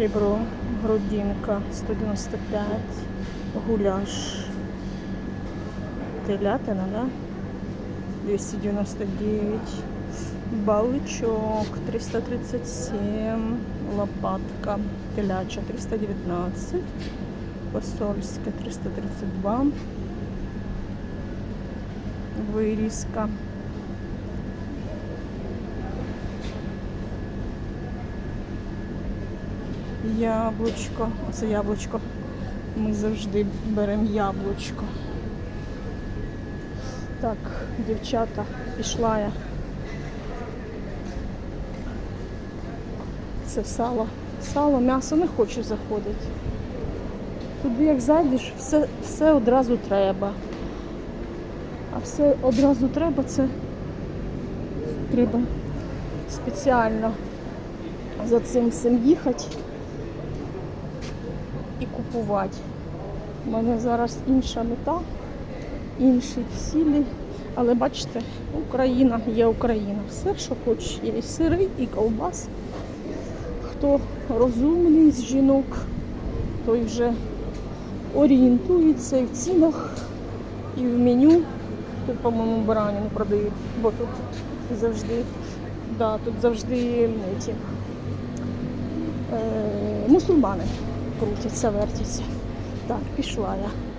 Ребро, грудинка 195, гуляш. Телятина, да? 299. Баличок 337. Лопатка теляча 319. Посольська 332. Вирізка. Яблучко. Оце яблучко. Ми завжди беремо яблучко. Так, дівчата, пішла я. Це сало. Сало, м'ясо не хочу заходити. Туди як зайдеш, все, все одразу треба. А все одразу треба, це треба спеціально за цим всім їхати і купувати. У мене зараз інша мета, інші цілі. Але бачите, Україна є Україна. Все, що хочеш, є і сири, і ковбас. Хто розумний з жінок, той вже орієнтується і в цінах, і в меню. Тут, по-моєму, барані не продають, бо тут завжди, да, тут завжди ці, е, мусульмани крутяться, вертяться. Так, пішла я.